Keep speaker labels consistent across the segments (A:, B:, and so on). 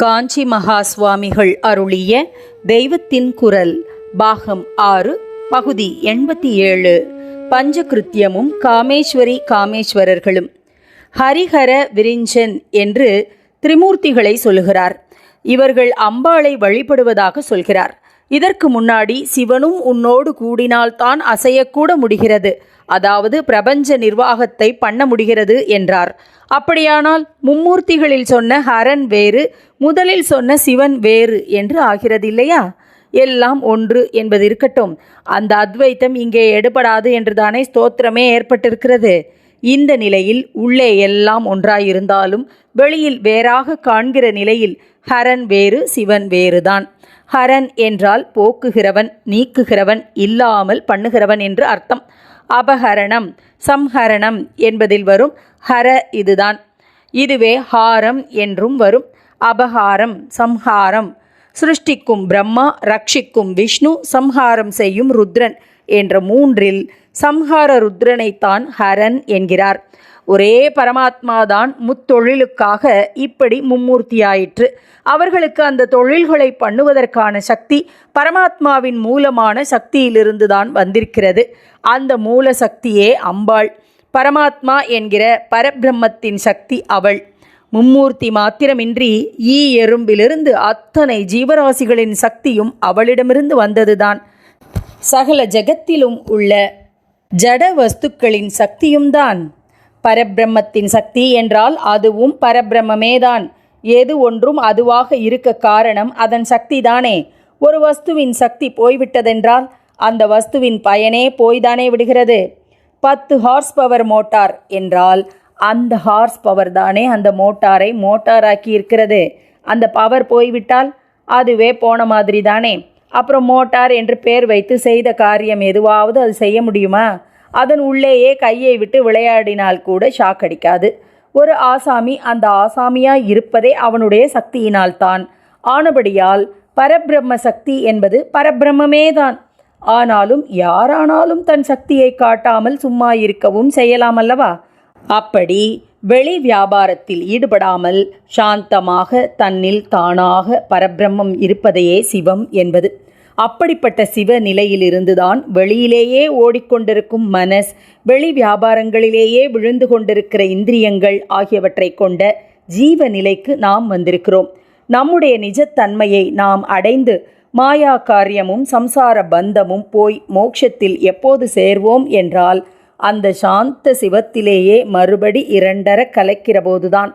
A: காஞ்சி மகா சுவாமிகள் அருளிய தெய்வத்தின் குரல் பாகம் ஆறு பகுதி எண்பத்தி ஏழு. பஞ்சகிருத்தியமும் காமேஸ்வரி காமேஸ்வரர்களும். ஹரிஹர விரிஞ்சன் என்று திரிமூர்த்திகளை சொல்லுகிறார். இவர்கள் அம்பாளை வழிபடுவதாக சொல்கிறார். இதற்கு முன்னாடி சிவனும் உன்னோடு கூடினால்தான் அசையக்கூட முடிகிறது. அதாவது பிரபஞ்ச நிர்வாகத்தை பண்ண முடிகிறது என்றார். அப்படியானால் மும்மூர்த்திகளில் சொன்ன ஹரன் வேறு முதலில் சொன்ன சிவன் வேறு என்று ஆகிறது இல்லையா எல்லாம் ஒன்று என்பது இருக்கட்டும். அந்த அத்வைத்தம் இங்கே எடுபடாது என்றுதானே ஸ்தோத்திரமே ஏற்பட்டிருக்கிறது. இந்த நிலையில் உள்ளே எல்லாம் ஒன்றாயிருந்தாலும் வெளியில் வேறாக காண்கிற நிலையில் ஹரன் வேறு சிவன் வேறுதான். ஹரன் என்றால் போக்குகிறவன் நீக்குகிறவன் இல்லாமல் பண்ணுகிறவன் என்று அர்த்தம். அபகரணம் சம்ஹரணம் என்பதில் வரும் ஹர இதுதான். இதுவே ஹாரம் என்றும் வரும். அபஹாரம் சம்ஹாரம். சிருஷ்டிக்கும் பிரம்மா ரட்சிக்கும் விஷ்ணு சம்ஹாரம் செய்யும் ருத்ரன் என்ற மூன்றில் சம்ஹார ருத்ரனைத்தான் ஹரன் என்கிறார். ஒரே பரமாத்மாதான் முத்தொழிலுக்காக இப்படி மும்மூர்த்தியாயிற்று. அவர்களுக்கு அந்த தொழில்களை பண்ணுவதற்கான சக்தி பரமாத்மாவின் மூலமான சக்தியிலிருந்து தான் வந்திருக்கிறது. அந்த மூல சக்தியே அம்பாள். பரமாத்மா என்கிற பரபிரம்மத்தின் சக்தி அவள். மும்மூர்த்தி மாத்திரமின்றி ஈ எறும்பிலிருந்து அத்தனை ஜீவராசிகளின் சக்தியும் அவளிடமிருந்து வந்ததுதான். சகல ஜகத்திலும் உள்ள ஜட வஸ்துக்களின் சக்தியும் தான் பரபிரம்மத்தின் சக்தி என்றால் அதுவும் பரபிரம்மமேதான். ஏது ஒன்றும் அதுவாக இருக்க காரணம் அதன் சக்தி தானே ஒரு வஸ்துவின் சக்தி போய்விட்டதென்றால் அந்த வஸ்துவின் பயனே போய்தானே விடுகிறது. பத்து ஹார்ஸ் பவர் மோட்டார் என்றால் அந்த ஹார்ஸ் பவர் தானே அந்த மோட்டாரை மோட்டாராக்கி இருக்கிறது. அந்த பவர் போய்விட்டால் அதுவே போன மாதிரி தானே அப்புறம் மோட்டார் என்று பேர் வைத்து செய்த காரியம் எதுவாவது அது செய்ய முடியுமா? அதன் உள்ளேயே கையை விட்டு விளையாடினால் கூட ஷாக் அடிக்காது. ஒரு ஆசாமி அந்த ஆசாமியாய் இருப்பதே அவனுடைய சக்தியினால்தான் ஆனபடியால் பரபிரம்ம சக்தி என்பது பரபிரம்மமேதான் ஆனாலும் யாரானாலும் தன் சக்தியை காட்டாமல் சும்மா இருக்கவும் செய்யலாம் அல்லவா? அப்படி வெளி வியாபாரத்தில் ஈடுபடாமல் சாந்தமாக தன்னில் தானாக பரபிரம்மம் இருப்பதையே சிவம் என்பது. அப்படிப்பட்ட சிவ நிலையிலிருந்துதான் வெளியிலேயே ஓடிக்கொண்டிருக்கும் மனஸ் வெளி வியாபாரங்களிலேயே விழுந்து கொண்டிருக்கிற இந்திரியங்கள் ஆகியவற்றை கொண்ட ஜீவ நிலைக்கு நாம் வந்திருக்கிறோம். நம்முடைய நிஜத்தன்மையை நாம் அடைந்து மாயா காரியமும் சம்சார பந்தமும் போய் மோட்சத்தில் எப்போது சேர்வோம் என்றால் அந்த சாந்த சிவத்திலேயே மறுபடி இரண்டர கலைக்கிற போதுதான்.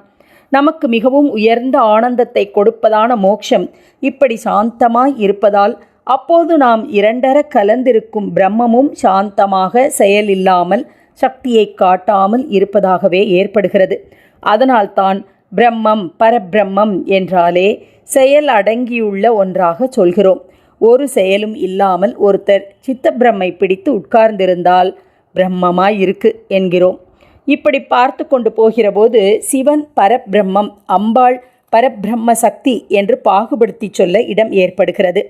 A: நமக்கு மிகவும் உயர்ந்த ஆனந்தத்தை கொடுப்பதான மோட்சம் இப்படி சாந்தமாய் இருப்பதால் அப்போது நாம் இரண்டர கலந்திருக்கும் பிரம்மமும் சாந்தமாக செயலில்லாமல் சக்தியை காட்டாமல் இருப்பதாகவே ஏற்படுகிறது. அதனால்தான் பிரம்மம் பரபிரம்மம் என்றாலே செயல் அடங்கியுள்ள ஒன்றாக சொல்கிறோம். ஒரு செயலும் இல்லாமல் ஒருத்தர் சித்தப்பிரம்மை பிடித்து உட்கார்ந்திருந்தால் பிரம்மமாய் இருக்கு என்கிறோம். இப்படி பார்த்து கொண்டு போகிறபோது சிவன் பரபிரம்மம் அம்பாள் பரபிரம்ம சக்தி என்று பாகுபடுத்தி சொல்ல இடம் ஏற்படுகிறது.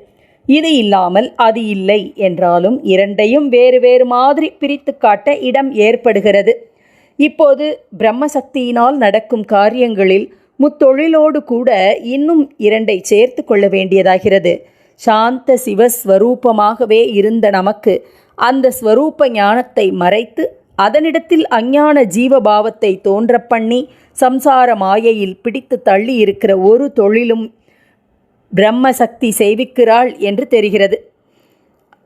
A: இது இல்லாமல் அது இல்லை என்றாலும் இரண்டையும் வேறு வேறு மாதிரி பிரித்து காட்ட இடம் ஏற்படுகிறது. இப்போது பிரம்மசக்தியினால் நடக்கும் காரியங்களில் முத்தொழிலோடு கூட இன்னும் இரண்டை சேர்த்து கொள்ள வேண்டியதாகிறது. சாந்த சிவஸ்வரூபமாகவே இருந்த நமக்கு அந்த ஸ்வரூப ஞானத்தை மறைத்து அதனிடத்தில் அஞ்ஞான ஜீவபாவத்தை தோன்ற பண்ணி சம்சார மாயையில் பிடித்து தள்ளி இருக்கிற ஒரு தொழிலும் பிரம்மசக்தி செய்விக்கிறாள் என்று தெரிகிறது.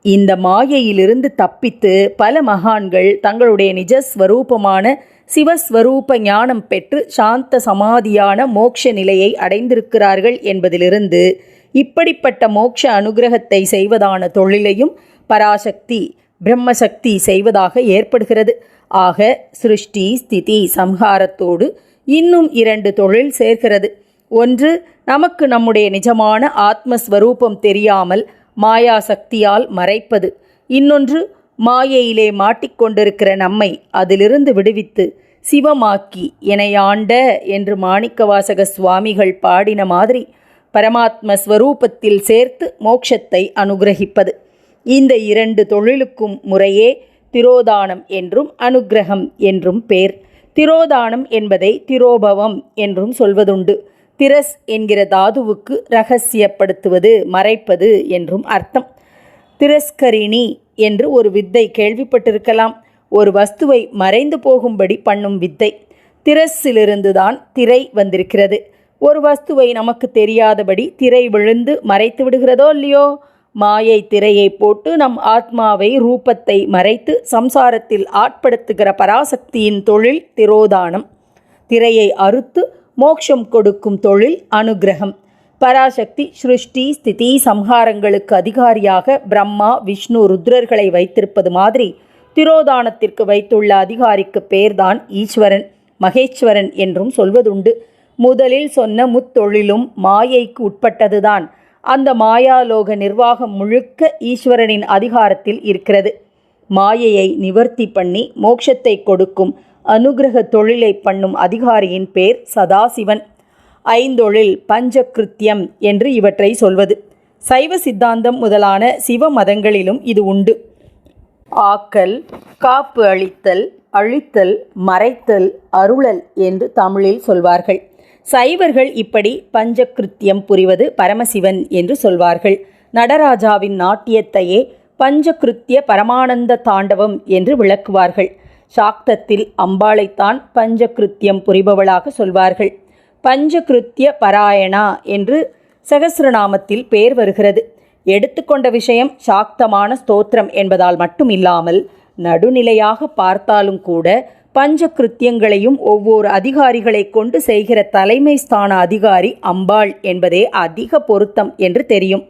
A: இந்த மாயையிலிருந்து தப்பித்து பல மகான்கள் தங்களுடைய நிஜஸ்வரூபமான சிவஸ்வரூப ஞானம் பெற்று சாந்த சமாதியான மோட்ச நிலையை அடைந்திருக்கிறார்கள் என்பதிலிருந்து இப்படிப்பட்ட மோட்ச அனுகிரகத்தை செய்வதான தொழிலையும் பராசக்தி பிரம்மசக்தி செய்வதாக ஏற்படுகிறது. ஆக சிருஷ்டி ஸ்திதி சம்ஹாரத்தோடு இன்னும் இரண்டு தொழில் சேர்கிறது. ஒன்று நமக்கு நம்முடைய நிஜமான ஆத்மஸ்வரூபம் தெரியாமல் மாயா சக்தியால் மறைப்பது. இன்னொன்று மாயையிலே மாட்டிக்கொண்டிருக்கிற நம்மை அதிலிருந்து விடுவித்து சிவமாக்கி எனையாண்ட என்று மாணிக்கவாசக சுவாமிகள் பாடின மாதிரி பரமாத்ம ஸ்வரூபத்தில் சேர்த்து மோட்சத்தை அனுகிரகிப்பது. இந்த இரண்டு தொழிலுக்கும் முறையே திரோதானம் என்றும் அனுக்கிரகம் என்றும் பேர். திரோதானம் என்பதை திரோபவம் என்றும் சொல்வதுண்டு. திரஸ் என்கிற தாதுவுக்கு ரகசியப்படுத்துவது மறைப்பது என்றும் அர்த்தம். திரஸ்கரிணி என்று ஒரு வித்தை கேள்விப்பட்டிருக்கலாம். ஒரு வஸ்துவை மறைந்து போகும்படி பண்ணும் வித்தை. திரஸிலிருந்து தான் திரை வந்திருக்கிறது. ஒரு வஸ்துவை நமக்கு தெரியாதபடி திரை விழுந்து மறைத்து விடுகிறதோ இல்லையோ? மாயை திரையை போட்டு நம் ஆத்மாவை ரூபத்தை மறைத்து சம்சாரத்தில் ஆட்படுத்துகிற பராசக்தியின் தொழில் திரோதானம். திரையை அறுத்து மோட்சம் கொடுக்கும் தொழில் அனுக்கிரகம் பராசக்தி சிருஷ்டி ஸ்திதி சம்ஹாரங்களுக்கு அதிகாரியாக பிரம்மா விஷ்ணு ருத்ரர்களை வைத்திருப்பது மாதிரி திரோதானத்திற்கு வைத்துள்ள அதிகாரிக்கு பேர்தான் ஈஸ்வரன் மகேஸ்வரன் என்றும் சொல்வதுண்டு. முதலில் சொன்ன முத்தொழிலும் மாயைக்கு உட்பட்டதுதான். அந்த மாயாலோக நிர்வாகம் முழுக்க ஈஸ்வரனின் அதிகாரத்தில் இருக்கிறது. மாயையை நிவர்த்தி பண்ணி மோட்சத்தை கொடுக்கும் அனுகிரக தொழிலை பண்ணும் அதிகாரியின் பேர் சதாசிவன். ஐந்தொழில் பஞ்சகிருத்தியம் என்று இவற்றை சொல்வது. சைவ சித்தாந்தம் முதலான சிவ மதங்களிலும் இது உண்டு. ஆக்கல் காப்பு அழித்தல் அழித்தல் மறைத்தல் அருளல் என்று தமிழில் சொல்வார்கள். சைவர்கள் இப்படி பஞ்சகிருத்தியம் புரிவது பரமசிவன் என்று சொல்வார்கள். நடராஜாவின் நாட்டியத்தையே பஞ்சகிருத்திய பரமானந்த தாண்டவம் என்று விளக்குவார்கள். சாக்தத்தில் அம்பாளைத்தான் பஞ்சகிருத்தியம் புரிபவளாக சொல்வார்கள். பஞ்சகிருத்திய பராயணா என்று சகசிரநாமத்தில் பேர் வருகிறது. எடுத்துக்கொண்ட விஷயம் சாக்தமான ஸ்தோத்திரம் என்பதால் மட்டும் இல்லாமல் நடுநிலையாக பார்த்தாலும் கூட பஞ்சகிருத்தியங்களையும் ஒவ்வொரு அதிகாரிகளை கொண்டு செய்கிற தலைமை ஸ்தான அதிகாரி அம்பாள் என்பதே அதிக பொருத்தம் என்று தெரியும்.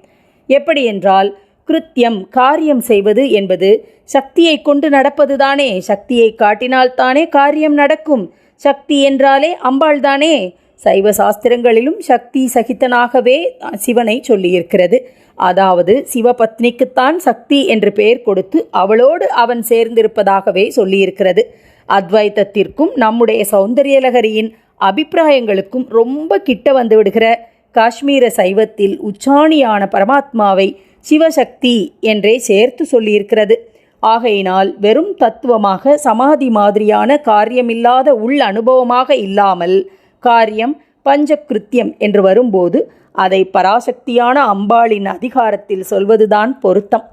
A: எப்படி என்றால் கிருத்தியம் காரியம் செய்வது என்பது சக்தியை கொண்டு நடப்பதுதானே. சக்தியை காட்டினால்தானே காரியம் நடக்கும். சக்தி என்றாலே அம்பாள்தானே. சைவ சாஸ்திரங்களிலும் சக்தி சகித்தனாகவே சிவனை சொல்லியிருக்கிறது. அதாவது சிவபத்னிக்குத்தான் சக்தி என்று பெயர் கொடுத்து அவளோடு அவன் சேர்ந்திருப்பதாகவே சொல்லியிருக்கிறது. அத்வைத்தத்திற்கும் நம்முடைய சௌந்தரியலகரியின் அபிப்பிராயங்களுக்கும் ரொம்ப கிட்ட வந்து விடுகிற காஷ்மீர சைவத்தில் உச்சாணியான பரமாத்மாவை சிவசக்தி என்றே சேர்த்து சொல்லியிருக்கிறது. ஆகையினால் வெறும் தத்துவமாக சமாதி மாதிரியான காரியமில்லாத உள் அனுபவமாக இல்லாமல் காரியம் பஞ்சகிருத்தியம் என்று வரும்போது அதை பராசக்தியான அம்பாளின் அதிகாரத்தில் சொல்வதுதான் பொருத்தம்.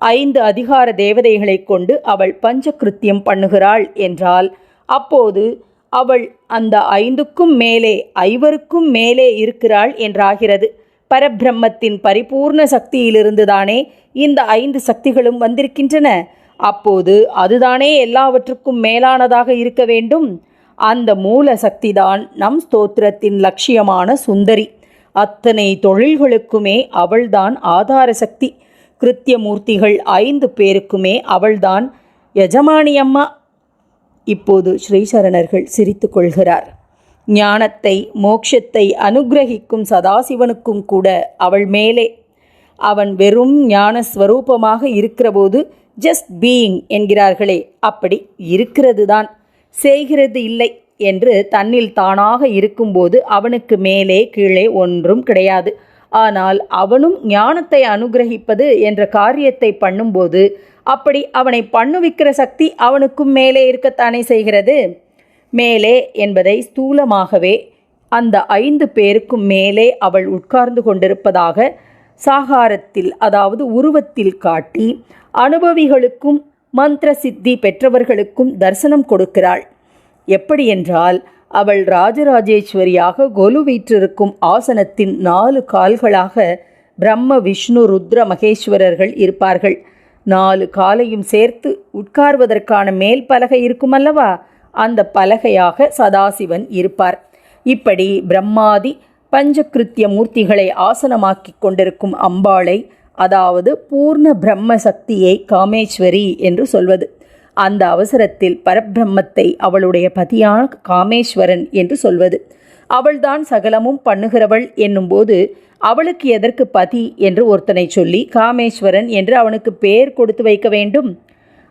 A: ஐந்து அதிகார தேவதைகளை கொண்டு அவள் பஞ்சகிருத்தியம் பண்ணுகிறாள் என்றால் அப்போது அவள் அந்த ஐந்துக்கும் மேலே ஐவருக்கும் மேலே இருக்கிறாள் என்றாகிறது. பரபிரம்மத்தின் பரிபூர்ண சக்தியிலிருந்துதானே இந்த ஐந்து சக்திகளும் வந்திருக்கின்றன. அப்போது அதுதானே எல்லாவற்றுக்கும் மேலானதாக இருக்க வேண்டும். அந்த மூல சக்திதான் நம் ஸ்தோத்திரத்தின் லட்சியமான சுந்தரி. அத்தனை தொழில்களுக்குமே அவள்தான் ஆதார சக்தி. கிருத்தியமூர்த்திகள் ஐந்து பேருக்குமே அவள்தான் யஜமானியம்மா இப்போது ஸ்ரீசரணர்கள் சிரித்து கொள்கிறார். ஞானத்தை மோட்சத்தை அனுகிரகிக்கும் சதாசிவனுக்கும் கூட அவள் மேலே. அவன் வெறும் ஞான ஸ்வரூபமாக இருக்கிறபோது ஜஸ்ட் பீயிங் என்கிறார்களே அப்படி இருக்கிறது தான் செய்கிறது இல்லை என்று தன்னில் தானாக இருக்கும்போது அவனுக்கு மேலே கீழே ஒன்றும் கிடையாது. ஆனால் அவனும் ஞானத்தை அனுகிரகிப்பது என்ற காரியத்தை பண்ணும்போது அப்படி அவனை பண்ணுவிக்கிற சக்தி அவனுக்கும் மேலே இருக்கத்தானே செய்கிறது? மேலே என்பதை ஸ்தூலமாகவே அந்த ஐந்து பேருக்கும் மேலே அவள் உட்கார்ந்து கொண்டிருப்பதாக சாகாரத்தில் அதாவது உருவத்தில் காட்டி அனுபவிகளுக்கும் மந்திர சித்தி பெற்றவர்களுக்கும் தரிசனம் கொடுக்கிறாள். எப்படி என்றால் அவள் ராஜராஜேஸ்வரியாக கொலு வீற்றிருக்கும் ஆசனத்தின் நாலு கால்களாக பிரம்ம விஷ்ணு ருத்ர மகேஸ்வரர்கள் இருப்பார்கள். நாலு காலையும் சேர்த்து உட்கார்வதற்கான மேல் பலகை இருக்குமல்லவா? அந்த பலகையாக சதாசிவன் இருப்பார். இப்படி பிரம்மாதி பஞ்சகிருத்திய மூர்த்திகளை ஆசனமாக்கிக் கொண்டிருக்கும் அம்பாளை அதாவது பூர்ண பிரம்ம சக்தியை காமேஸ்வரி என்று சொல்வது. அந்த அவசரத்தில் பரபிரம்மத்தை அவளுடைய பதியான காமேஸ்வரன் என்று சொல்வது. அவள்தான் சகலமும் பண்ணுகிறவள் என்னும்போது அவளுக்கு எதற்கு பதி என்று ஒருத்தனை சொல்லி காமேஸ்வரன் என்று அவனுக்கு பேர் கொடுத்து வைக்க வேண்டும்.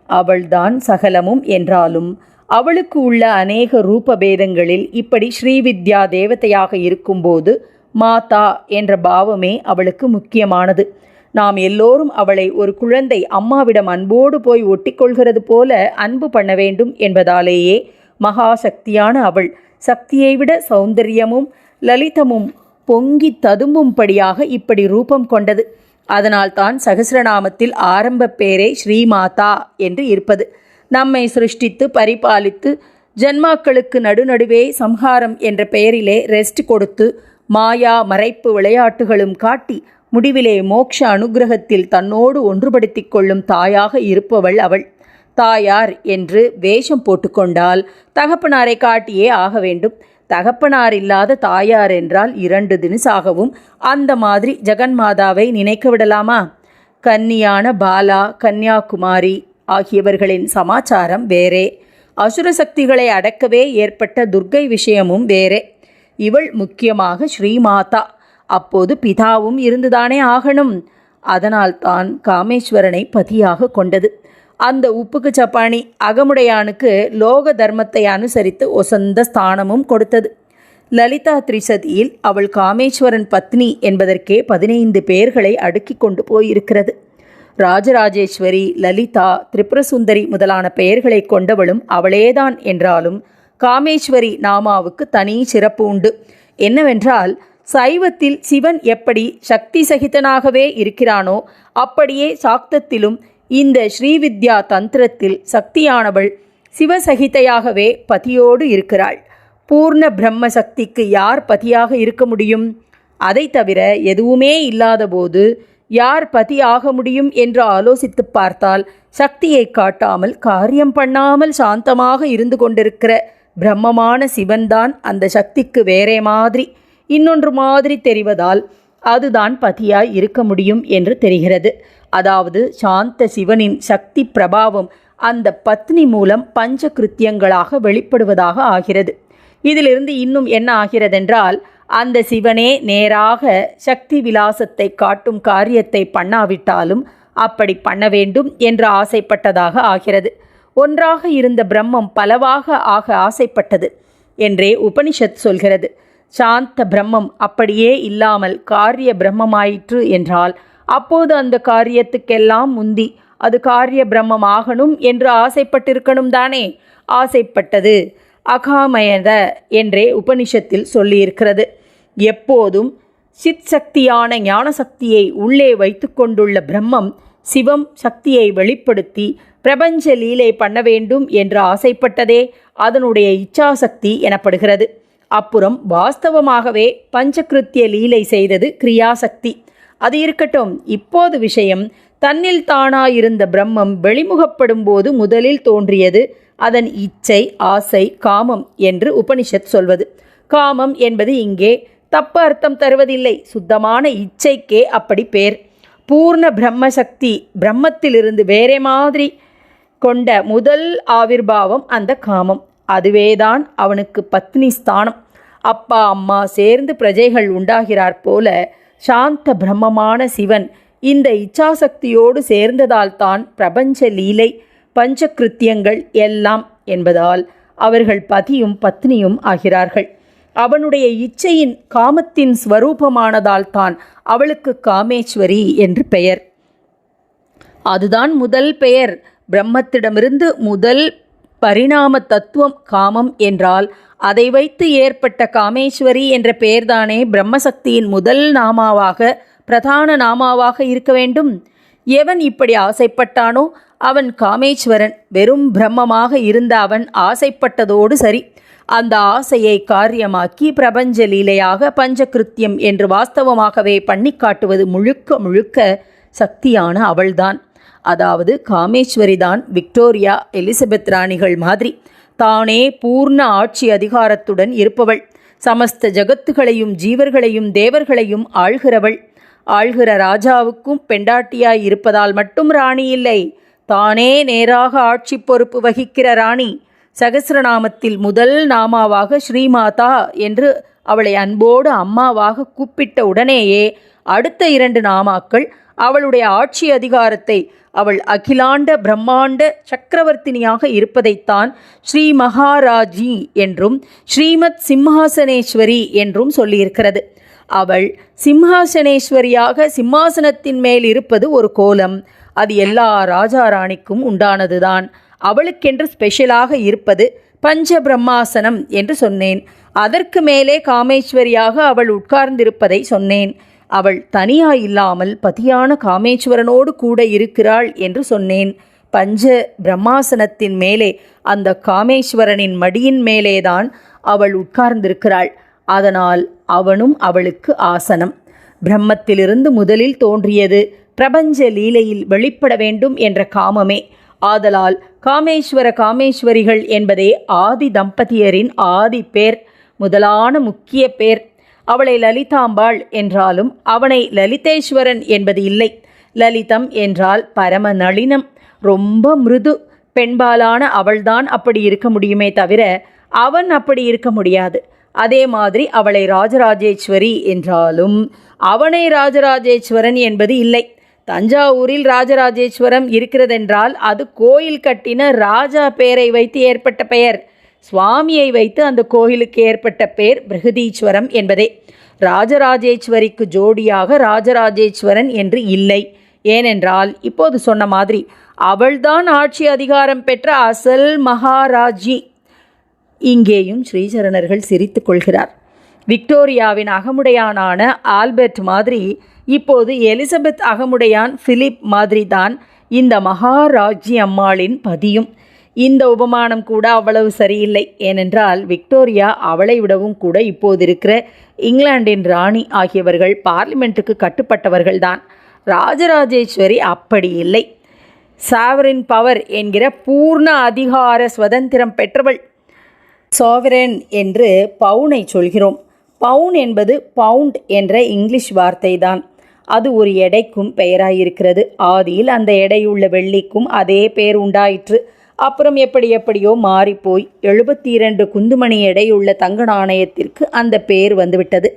A: அவள்தான் சகலமும் என்றாலும் அவளுக்கு உள்ள அநேக ரூப பேதங்களில் இப்படி ஸ்ரீவித்யா தேவதையாக இருக்கும்போது மாதா என்ற பாவமே அவளுக்கு முக்கியமானது. நாம் எல்லோரும் அவளை ஒரு குழந்தை அம்மாவிடம் அன்போடு போய் ஒட்டிக்கொள்கிறது போல அன்பு பண்ண வேண்டும் என்பதாலேயே மகா சக்தியான அவள் சக்தியை விட சௌந்தரியமும் லலிதமும் பொங்கி ததும்பும்படியாக இப்படி ரூபம் கொண்டது. அதனால்தான் சகசிரநாமத்தில் ஆரம்ப பேரே ஸ்ரீமாதா என்று இருப்பது. நம்மை சிருஷ்டித்து பரிபாலித்து ஜன்மாக்களுக்கு நடுநடுவே சம்ஹாரம் என்ற பெயரிலே ரெஸ்ட் கொடுத்து மாயா மறைப்பு விளையாட்டுகளும் காட்டி முடிவிலே மோக்ஷ அனுக்கிரகத்தில் தன்னோடு ஒன்றுபடுத்திக் கொள்ளும் தாயாக இருப்பவள் அவள். தாயார் என்று வேஷம் போட்டுக்கொண்டால் தகப்பனாரை காட்டியே ஆக வேண்டும். தகப்பனார் இல்லாத தாயார் என்றால் இரண்டு தினசாகவும் அந்த மாதிரி ஜெகன்மாதாவை நினைக்க விடலாமா? கன்னியான பாலா கன்னியாகுமாரி ஆகியவர்களின் சமாச்சாரம் வேறே. அசுர சக்திகளை அடக்கவே ஏற்பட்ட துர்க்கை விஷயமும் வேறே. இவள் முக்கியமாக ஸ்ரீமாதா. அப்போது பிதாவும் இருந்துதானே ஆகணும். அதனால்தான் காமேஸ்வரனை பதியாக கொண்டது. அந்த உப்புக்கு சப்பானி அகமுடையானுக்கு லோக தர்மத்தை அனுசரித்து ஒசந்த ஸ்தானமும் கொடுத்தது. லலிதா திரிசதியில் அவள் காமேஸ்வரன் பத்னி என்பதற்கே பதினைந்து பேர்களை அடுக்கி கொண்டு போயிருக்கிறது. ராஜராஜேஸ்வரி லலிதா திரிபுரசுந்தரி முதலான பெயர்களை கொண்டவளும் அவளேதான் என்றாலும் காமேஸ்வரி நாமாவுக்கு தனி சிறப்பு உண்டு. என்னவென்றால் சைவத்தில் சிவன் எப்படி சக்தி சகிதனாகவே இருக்கிறானோ அப்படியே சாக்தத்திலும் இந்த ஸ்ரீவித்யா தந்திரத்தில் சக்தியானவள் சிவசகிதையாகவே பதியோடு இருக்கிறாள். பூர்ண பிரம்ம சக்திக்கு யார் பதியாக இருக்க முடியும்? அதை தவிர எதுவுமே இல்லாதபோது யார் பதி ஆக முடியும் என்று ஆலோசித்து பார்த்தால் சக்தியை காட்டாமல் காரியம் பண்ணாமல் சாந்தமாக இருந்து கொண்டிருக்கிற பிரம்மமான சிவன்தான் அந்த சக்திக்கு வேறே மாதிரி. இன்னொன்று மாதிரி தெரிவதால் அதுதான் பதியாய் இருக்க முடியும் என்று தெரிகிறது. அதாவது சாந்த சிவனின் சக்தி பிரபாவம் அந்த பத்னி மூலம் பஞ்ச கிருத்தியங்களாக வெளிப்படுவதாக ஆகிறது. இதிலிருந்து இன்னும் என்ன ஆகிறதென்றால் அந்த சிவனே நேராக சக்தி விலாசத்தை காட்டும் காரியத்தை பண்ணாவிட்டாலும் அப்படி பண்ண வேண்டும் என்று ஆசைப்பட்டதாக ஆகிறது. ஒன்றாக இருந்த பிரம்மம் பலவாக ஆக ஆசைப்பட்டது என்றே உபனிஷத் சொல்கிறது. சாந்த பிரம்மம் அப்படியே இல்லாமல் காரிய பிரம்மமாயிற்று என்றால் அப்போது அந்த காரியத்துக்கெல்லாம் முந்தி அது காரிய பிரம்மம் ஆகணும் என்று ஆசைப்பட்டிருக்கணும் தானே? ஆசைப்பட்டது. அகாமயத என்றே உபனிஷத்தில் சொல்லியிருக்கிறது. எப்போதும் சித் சக்தியான ஞான சக்தியை உள்ளே வைத்து கொண்டுள்ள பிரம்மம் சிவம் சக்தியை வெளிப்படுத்தி பிரபஞ்ச லீலை பண்ண வேண்டும் என்று ஆசைப்பட்டதே அதனுடைய இச்சாசக்தி எனப்படுகிறது. அப்புறம் வாஸ்தவமாகவே பஞ்சகிருத்திய லீலை செய்தது கிரியாசக்தி. அது இருக்கட்டும் இப்போது விஷயம் தன்னில் தானாயிருந்த பிரம்மம் வெளிமுகப்படும் போது முதலில் தோன்றியது அதன் இச்சை ஆசை காமம் என்று உபனிஷத் சொல்வது. காமம் என்பது இங்கே தப்பு அர்த்தம் தருவதில்லை. சுத்தமான இச்சைக்கே அப்படி பேர். பூர்ண பிரம்மசக்தி பிரம்மத்திலிருந்து வேறே மாதிரி கொண்ட முதல் ஆவிர்பாவம் அந்த காமம். அதுவேதான் அவனுக்கு பத்னி ஸ்தானம். அப்பா அம்மா சேர்ந்து பிரஜைகள் உண்டாகிறார் போல சாந்த பிரம்மமான சிவன் இந்த இச்சாசக்தியோடு சேர்ந்ததால்தான் பிரபஞ்ச லீலை பஞ்சகிருத்தியங்கள் எல்லாம் என்பதால் அவர்கள் பதியும் பத்னியும் ஆகிறார்கள். அவனுடைய இச்சையின் காமத்தின் ஸ்வரூபமானதால் தான் அவளுக்கு காமேஸ்வரி என்று பெயர். அதுதான் முதல் பெயர். பிரம்மத்திடமிருந்து முதல் பரிணாம தத்துவம் காமம் என்றால் அதை வைத்து ஏற்பட்ட காமேஸ்வரி என்ற பெயர்தானே பிரம்மசக்தியின் முதல் நாமாவாக பிரதான நாமாவாக இருக்க வேண்டும். எவன் இப்படி ஆசைப்பட்டானோ அவன் காமேஸ்வரன் வெறும் பிரம்மமாக இருந்த அவன் ஆசைப்பட்டதோடு சரி. அந்த ஆசையை காரியமாக்கி பிரபஞ்ச லீலையாக பஞ்சகிருத்தியம் என்று வாஸ்தவமாகவே பண்ணி காட்டுவது முழுக்க முழுக்க சக்தியான அவள்தான். அதாவது காமேஸ்வரிதான் விக்டோரியா எலிசபெத் ராணிகள் மாதிரி. தானே பூர்ண ஆட்சி அதிகாரத்துடன் இருப்பவள். சமஸ்த ஜகத்துகளையும் ஜீவர்களையும் தேவர்களையும் ஆள்கிறவள். ஆள்கிற ராஜாவுக்கும் பெண்டாட்டியாய் இருப்பதால் மட்டும் ராணி இல்லை. தானே நேராக ஆட்சி பொறுப்பு வகிக்கிற ராணி சகசிரநாமத்தில் முதல் நாமாவாக ஸ்ரீமாதா என்று அவளை அன்போடு அம்மாவாக கூப்பிட்ட உடனேயே அடுத்த இரண்டு நாமாக்கள் அவளுடைய ஆட்சி அதிகாரத்தை அவள் அகிலாண்ட பிரம்மாண்ட சக்கரவர்த்தினியாக இருப்பதைத்தான் ஸ்ரீ மகாராஜி என்றும் ஸ்ரீமத் சிம்ஹாசனேஸ்வரி என்றும் சொல்லியிருக்கிறது. அவள் சிம்ஹாசனேஸ்வரியாக சிம்மாசனத்தின் மேல் இருப்பது ஒரு கோலம். அது எல்லா ராஜா ராணிக்கும் உண்டானதுதான். அவளுக்கென்று ஸ்பெஷலாக இருப்பது பஞ்ச பிரம்மாசனம் என்று சொன்னேன். அதற்கு மேலே காமேஸ்வரியாக அவள் உட்கார்ந்திருப்பதை சொன்னேன். அவள் தனியா இல்லாமல் பதியான காமேஸ்வரனோடு கூட இருக்கிறாள் என்று சொன்னேன். பஞ்ச பிரம்மாசனத்தின் மேலே அந்த காமேஸ்வரனின் மடியின் மேலேதான் அவள் உட்கார்ந்திருக்கிறாள். அதனால் அவனும் அவளுக்கு ஆசனம். பிரம்மத்திலிருந்து முதலில் தோன்றியது பிரபஞ்ச லீலையில் வெளிப்பட வேண்டும் என்ற காமமே. ஆதலால் காமேஸ்வர காமேஸ்வரிகள் என்பதே ஆதி தம்பதியரின் ஆதி பேர் முதலான முக்கிய பேர். அவளை லலிதாம்பாள் என்றாலும் அவனை லலிதேஸ்வரன் என்பது இல்லை. லலிதம் என்றால் பரம நளினம் ரொம்ப மிருது. பெண்பாலான அவள்தான் அப்படி இருக்க முடியுமே தவிர அவன் அப்படி இருக்க முடியாது. அதே மாதிரி அவளை ராஜராஜேஸ்வரி என்றாலும் அவனை ராஜராஜேஸ்வரன் என்பது இல்லை. தஞ்சாவூரில் ராஜராஜேஸ்வரம் இருக்கிறதென்றால் அது கோயில் கட்டின ராஜா பெயரை வைத்து ஏற்பட்ட பெயர். சுவாமியை வைத்து அந்த கோயிலுக்கு ஏற்பட்ட பெயர் பிருகதீஸ்வரம் என்பதே. ராஜராஜேஸ்வரிக்கு ஜோடியாக ராஜராஜேஸ்வரன் என்று இல்லை. ஏனென்றால் இப்போது சொன்ன மாதிரி அவள்தான் ஆட்சி அதிகாரம் பெற்ற அசல் மகாராஜி. இங்கேயும் ஸ்ரீசரணர்கள் சிரித்து கொள்கிறார். விக்டோரியாவின் அகமுடையானான ஆல்பர்ட் மாதிரி இப்போது எலிசபெத் அகமுடையான் பிலிப் மாதிரி தான் இந்த மகாராஜி அம்மாளின் பதியும். இந்த உபமானம் கூட அவ்வளவு சரியில்லை. ஏனென்றால் விக்டோரியா அவளை விடவும் கூட இப்போது இருக்கிற இங்கிலாந்தின் ராணி ஆகியவர்கள் பார்லிமெண்ட்டுக்கு கட்டுப்பட்டவர்கள்தான் ராஜராஜேஸ்வரி அப்படி இல்லை. சாவரின் பவர் என்கிற பூர்ண அதிகார சுதந்திரம் பெற்றவள். சாவரன் என்று பவுனை சொல்கிறோம். பவுன் என்பது பவுண்ட் என்ற இங்கிலீஷ் வார்த்தை தான் அது ஒரு எடைக்கும் பெயராயிருக்கிறது. ஆதியில் அந்த எடையுள்ள வெள்ளிக்கும் அதே பெயர் உண்டாயிற்று. அப்புறம் எப்படி எப்படியோ மாறிப்போய் எழுபத்தி இரண்டு குந்துமணி எடையுள்ள தங்க நாணயத்திற்கு அந்த பெயர் வந்துவிட்டது.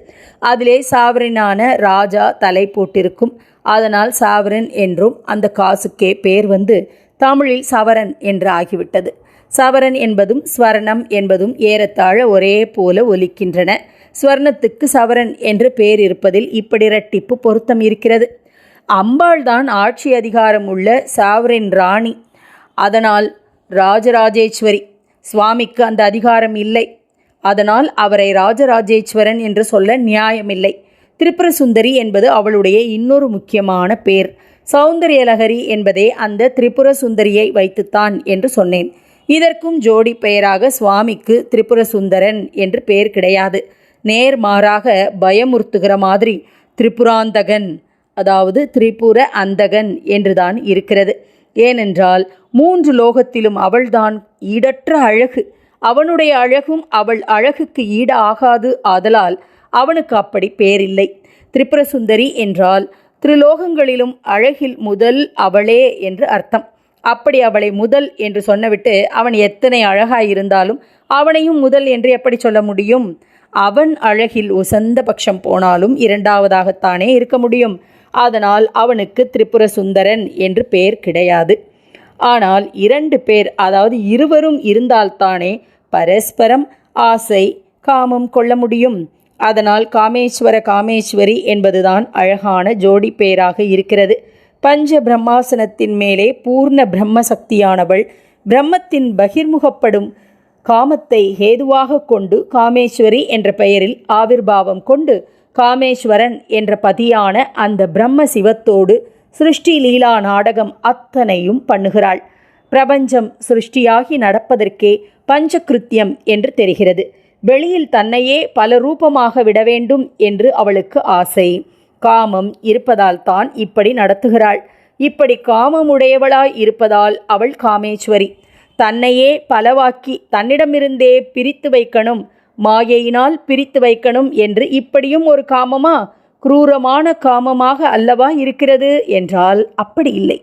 A: அதிலே சாவரனான ராஜா தலை போட்டிருக்கும். அதனால் சாவரன் என்றும் அந்த காசுக்கே பெயர் வந்து தமிழில் சவரன் என்று ஆகிவிட்டது. சவரன் என்பதும் ஸ்வரணம் என்பதும் ஏறத்தாழ ஒரே போல ஒலிக்கின்றன. ஸ்வர்ணத்துக்கு சவரன் என்று பெயர் இருப்பதில் இப்படி இரட்டிப்பு பொருத்தம் இருக்கிறது. அம்பாள் தான் ஆட்சி அதிகாரம் உள்ள சாவரின் ராணி. அதனால் ராஜராஜேஸ்வரி சுவாமிக்கு அந்த அதிகாரம் இல்லை. அதனால் அவரை ராஜராஜேஸ்வரன் என்று சொல்ல நியாயமில்லை. திரிபுர சுந்தரி என்பது அவளுடைய இன்னொரு முக்கியமான பேர். சௌந்தரியலகரி என்பதே அந்த திரிபுர சுந்தரியை வைத்துத்தான் என்று சொன்னேன். இதற்கும் ஜோடி பெயராக சுவாமிக்கு திரிபுர சுந்தரன் என்று பெயர் கிடையாது. நேர்மாறாக பயமுறுத்துகிற மாதிரி திரிபுராந்தகன் அதாவது திரிபுர அந்தகன் என்றுதான் இருக்கிறது. ஏனென்றால் மூன்று லோகத்திலும் அவள்தான் ஈடற்ற அழகு. அவனுடைய அழகும் அவள் அழகுக்கு ஈடு ஆகாது ஆதலால் அவனுக்கு அப்படி பேரில்லை திரிபுரசுந்தரி என்றால் திருலோகங்களிலும் அழகில் முதல் அவளே என்று அர்த்தம். அப்படி அவளை முதல் என்று சொன்னவிட்டு அவன் எத்தனை அழகாயிருந்தாலும் அவனையும் முதல் என்று எப்படி சொல்ல முடியும்? அவன் அழகில் உசந்த பட்சம் போனாலும் இரண்டாவதாகத்தானே இருக்க முடியும். அதனால் அவனுக்கு திரிபுர சுந்தரன் என்று பெயர் கிடையாது. ஆனால் இரண்டு பேர் அதாவது இருவரும் இருந்தால்தானே பரஸ்பரம் ஆசை காமம் கொள்ள முடியும். அதனால் காமேஸ்வர காமேஸ்வரி என்பதுதான் அழகான ஜோடி பெயராக இருக்கிறது. பஞ்ச பிரம்மாசனத்தின் மேலே பூர்ண பிரம்ம சக்தியானவள் பிரம்மத்தின் பகிர்முகப்படும் காமத்தை ஹேதுவாக கொண்டு காமேஸ்வரி என்ற பெயரில் ஆவிர்பாவம் கொண்டு காமேஸ்வரன் என்ற பதியான அந்த பிரம்ம சிவத்தோடு சிருஷ்டி லீலா நாடகம் அத்தனையும் பண்ணுகிறாள். பிரபஞ்சம் சிருஷ்டியாகி நடப்பதற்கே பஞ்சகிருத்தியம் என்று தெரிகிறது. வெளியில் தன்னையே பல ரூபமாக விட வேண்டும் என்று அவளுக்கு ஆசை. காமம் இருப்பதால் தான் இப்படி நடத்துகிறாள். இப்படி காமமுடையவளாய் இருப்பதால் அவள் காமேஸ்வரி. தன்னையே பலவாக்கி தன்னிடமிருந்தே பிரித்து வைக்கணும். மாயையினால் பிரித்து வைக்கணும் என்று இப்படியும் ஒரு காமமா? குரூரமான காமமாக அல்லவா இருக்கிறது என்றால் அப்படி இல்லை.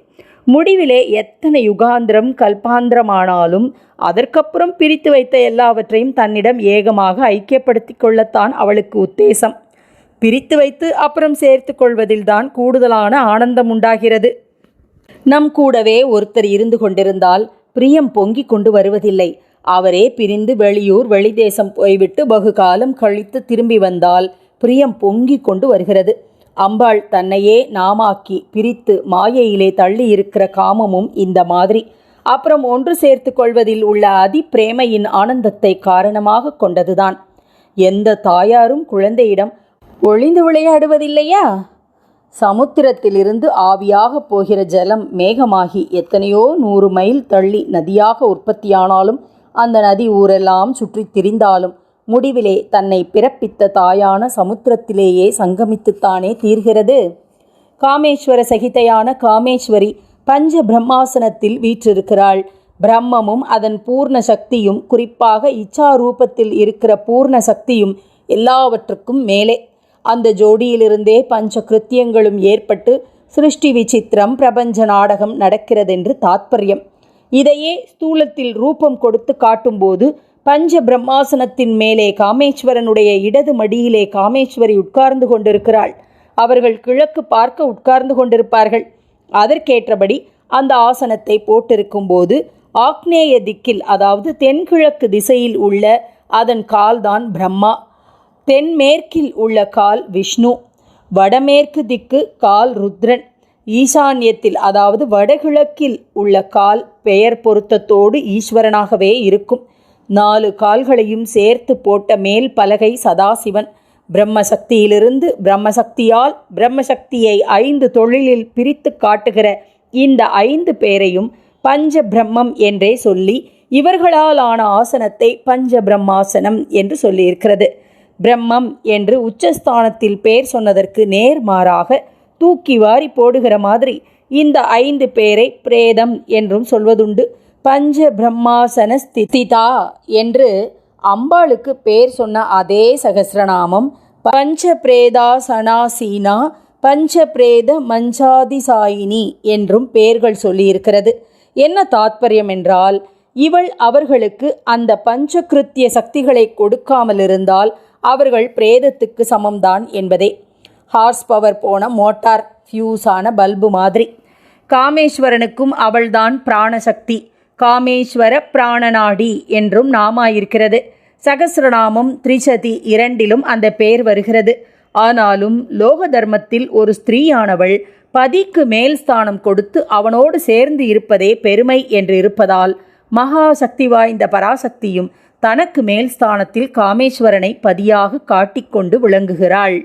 A: முடிவிலே எத்தனை யுகாந்திரம் கல்பாந்திரமானாலும் அதற்கப்புறம் பிரித்து வைத்த எல்லாவற்றையும் தன்னிடம் ஏகமாக ஐக்கியப்படுத்திக் கொள்ளத்தான் அவளுக்கு உத்தேசம். பிரித்து வைத்து அப்புறம் சேர்த்து கொள்வதில்தான் கூடுதலான ஆனந்தம் உண்டாகிறது. நம் கூடவே ஒருத்தர் இருந்து கொண்டிருந்தால் பிரியம் பொங்கிக் கொண்டு வருவதில்லை. அவரே பிரிந்து வெளியூர் வெளிதேசம் போய்விட்டு பகு காலம் கழித்து திரும்பி வந்தால் பிரியம் பொங்கிக் கொண்டு வருகிறது. அம்பாள் தன்னையே நாமாக்கி பிரித்து மாயையிலே தள்ளி இருக்கிற காமமும் இந்த மாதிரி. அப்புறம் ஒன்று சேர்த்து கொள்வதில் உள்ள அதிப்பிரேமையின் ஆனந்தத்தை காரணமாக கொண்டதுதான். எந்த தாயாரும் குழந்தையிடம் ஒளிந்து விளையாடுவதில்லையா? சமுத்திரத்திலிருந்து ஆவியாக போகிற ஜலம் மேகமாகி எத்தனையோ நூறு மைல் தள்ளி நதியாக உற்பத்தியானாலும் அந்த நதி ஊரெல்லாம் சுற்றித் திரிந்தாலும் முடிவிலே தன்னை பிறப்பித்த தாயான சமுத்திரத்திலேயே சங்கமித்துத்தானே தீர்கிறது. காமேஸ்வர சகிதையான காமேஸ்வரி பஞ்ச பிரம்மாசனத்தில் வீற்றிருக்கிறாள். பிரம்மமும் அதன் பூர்ண சக்தியும் குறிப்பாக இச்சா ரூபத்தில் இருக்கிற பூர்ண சக்தியும் எல்லாவற்றுக்கும் மேலே அந்த ஜோடியிலிருந்தே பஞ்ச கிருத்தியங்களும் ஏற்பட்டு சிருஷ்டி விசித்திரம் பிரபஞ்ச நாடகம் நடக்கிறதென்று தாத்பரியம். இதையே ஸ்தூலத்தில் ரூபம் கொடுத்து காட்டும்போது பஞ்ச பிரம்மாசனத்தின் மேலே காமேஸ்வரனுடைய இடது மடியிலே காமேஸ்வரி உட்கார்ந்து கொண்டிருக்கிறாள். அவர்கள் கிழக்கு பார்க்க உட்கார்ந்து கொண்டிருப்பார்கள். அதற்கேற்றபடி அந்த ஆசனத்தை போட்டிருக்கும்போது ஆக்னேய திக்கில் அதாவது தென்கிழக்கு திசையில் உள்ள அதன் கால்தான் பிரம்மா. தென்மேற்கில் உள்ள கால் விஷ்ணு வடமேற்கு திக்கு கால் ருத்ரன். ஈசான்யத்தில் அதாவது வடகிழக்கில் உள்ள கால் பெயர் பொருத்தத்தோடு ஈஸ்வரனாகவே இருக்கும். நாலு கால்களையும் சேர்த்து போட்ட மேல் பலகை சதாசிவன். பிரம்மசக்தியிலிருந்து பிரம்மசக்தியால் பிரம்மசக்தியை ஐந்து தொழிலில் பிரித்து காட்டுகிற இந்த ஐந்து பேரையும் பஞ்ச பிரம்மம் என்றே சொல்லி இவர்களால் ஆன ஆசனத்தை பஞ்ச பிரம்மாசனம் என்று சொல்லியிருக்கிறது. பிரம்மம் என்று உச்சஸ்தானத்தில் பேர் சொன்னதற்கு நேர்மாறாக தூக்கி வாரி போடுகிற மாதிரி இந்த ஐந்து பேரை பிரேதம் என்றும் சொல்வதுண்டு. பஞ்ச பிரம்மாசன ஸ்திதிதா என்று அம்பாளுக்கு பேர் சொன்ன அதே சகசிரநாமம். பஞ்ச பிரேதாசனாசீனா பஞ்ச பிரேத மஞ்சாதிசாயினி என்றும் பெயர்கள் சொல்லியிருக்கிறது. என்ன தாத்பரியம் என்றால் இவள் அவர்களுக்கு அந்த பஞ்சகிருத்திய சக்திகளை கொடுக்காமல் இருந்தால் அவர்கள் பிரேதத்துக்கு சமம்தான் என்பதே. ஹார்ஸ் பவர் போன மோட்டார் ஃபியூஸான பல்பு மாதிரி. காமேஸ்வரனுக்கும் அவள்தான் பிராணசக்தி. காமேஸ்வர பிராணநாடி என்றும் நாமாயிருக்கிறது. சகசிரநாமம் திரிசதி இரண்டிலும் அந்த பெயர் வருகிறது. ஆனாலும் லோக தர்மத்தில் ஒரு ஸ்திரீயானவள் பதிக்கு மேல் ஸ்தானம் கொடுத்து அவனோடு சேர்ந்து இருப்பதே பெருமை என்று இருப்பதால் மகா சக்தி வாய்ந்த பராசக்தியும் தனக்கு மேல் ஸ்தானத்தில் காமேஸ்வரனை பதியாக காட்டிக்கொண்டு விளங்குகிறாள்.